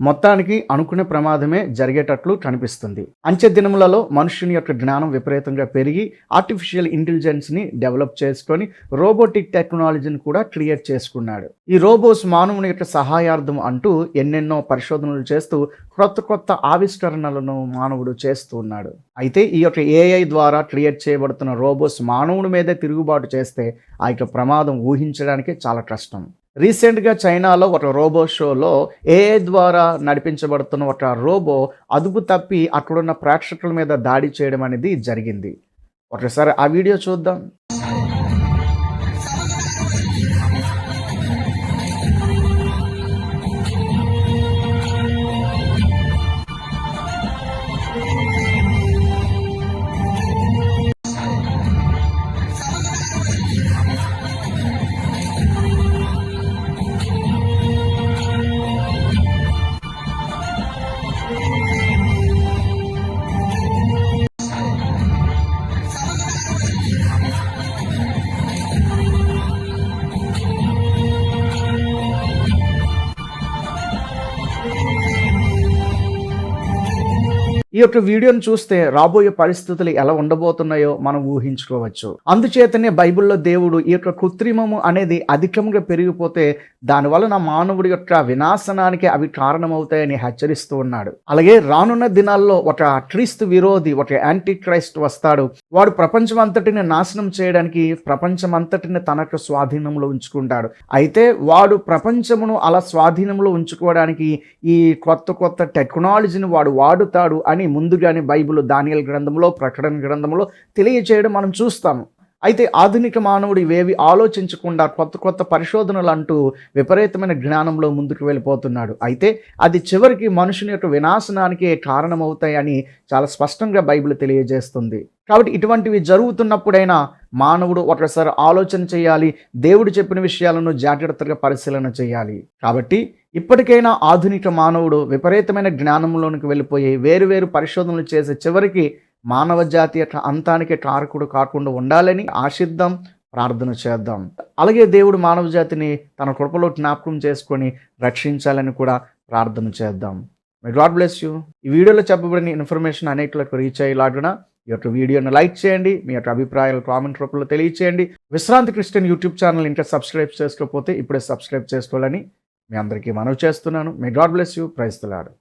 మొత్తానికి అనుకునే ప్రమాదమే జరిగేటట్లు కనిపిస్తుంది. అంచె దినములలో మనుషుని యొక్క జ్ఞానం విపరీతంగా పెరిగి ఆర్టిఫిషియల్ ఇంటెలిజెన్స్ని డెవలప్ చేసుకొని రోబోటిక్ టెక్నాలజీని కూడా క్రియేట్ చేసుకున్నాడు. ఈ రోబోస్ మానవుని యొక్క సహాయార్థం అంటూ ఎన్నెన్నో పరిశోధనలు చేస్తూ కొత్త కొత్త ఆవిష్కరణలను మానవుడు చేస్తూ ఉన్నాడు. అయితే ఈ యొక్క ఏఐ ద్వారా క్రియేట్ చేయబడుతున్న రోబోస్ మానవుని మీదే తిరుగుబాటు చేస్తే ఆ యొక్క ప్రమాదం ఊహించడానికి చాలా కష్టం. రీసెంట్గా చైనాలో ఒక రోబో షోలో ఏఏ ద్వారా నడిపించబడుతున్న ఒక రోబో అదుపు తప్పి అక్కడున్న ప్రేక్షకుల మీద దాడి చేయడం అనేది జరిగింది. ఒకసారి ఆ వీడియో చూద్దాం. ఈ యొక్క వీడియోను చూస్తే రాబోయే పరిస్థితులు ఎలా ఉండబోతున్నాయో మనం ఊహించుకోవచ్చు. అందుచేతనే బైబిల్లో దేవుడు ఈ యొక్క కృత్రిమము అనేది అధికంగా పెరిగిపోతే దానివలన మానవుడి యొక్క వినాశనానికి అవి కారణమవుతాయని హెచ్చరిస్తూ ఉన్నాడు. అలాగే రానున్న దినాల్లో ఒక క్రీస్తు విరోధి ఒక యాంటీ క్రైస్ట్ వస్తాడు. వాడు ప్రపంచం అంతటిని నాశనం చేయడానికి ప్రపంచం అంతటిని తనకు స్వాధీనంలో ఉంచుకుంటాడు. అయితే వాడు ప్రపంచమును అలా స్వాధీనంలో ఉంచుకోవడానికి ఈ కొత్త కొత్త టెక్నాలజీని వాడు వాడుతాడు అని ముందుగానే బైబిల్ దానియల్ గ్రంథంలో ప్రకటన గ్రంథంలో తెలియచేయడం మనం చూస్తాము. అయితే ఆధునిక మానవుడు ఇవేవి ఆలోచించకుండా కొత్త కొత్త పరిశోధనలు అంటూ విపరీతమైన జ్ఞానంలో ముందుకు వెళ్ళిపోతున్నాడు. అయితే అది చివరికి మనుషుని యొక్క వినాశనానికి కారణమవుతాయని చాలా స్పష్టంగా బైబిల్ తెలియజేస్తుంది. కాబట్టి ఇటువంటివి జరుగుతున్నప్పుడైనా మానవుడు ఒకసారి ఆలోచన చేయాలి దేవుడు చెప్పిన విషయాలను జాగ్రత్తగా పరిశీలన చేయాలి. కాబట్టి ఇప్పటికైనా ఆధునిక మానవుడు విపరీతమైన జ్ఞానంలోనికి వెళ్ళిపోయి వేరువేరు పరిశోధనలు చేసే చివరికి మానవ జాతి యొక్క అంతానికి కారకుడు కాకుండా ఉండాలని ఆశిద్దాం ప్రార్థన చేద్దాం. అలాగే దేవుడు మానవ జాతిని తన కృపలో జ్ఞాపకం చేసుకొని రక్షించాలని కూడా ప్రార్థన చేద్దాం. మై గాడ్ బ్లెస్ యూ ఈ వీడియోలో చెప్పబడిన ఇన్ఫర్మేషన్ అనేకలకు రీచ్ అయ్యేలాగున ఈ యొక్క వీడియోను లైక్ చేయండి మీ యొక్క అభిప్రాయాలు కామెంట్ రూపంలో తెలియచేయండి. విశ్రాంతి క్రిస్టియన్ యూట్యూబ్ ఛానల్ ఇంకా సబ్స్క్రైబ్ చేసుకోకపోతే ఇప్పుడే సబ్స్క్రైబ్ చేసుకోవాలని మీ అందరికీ మనవి చేస్తున్నాను. May God bless you praise తలాడు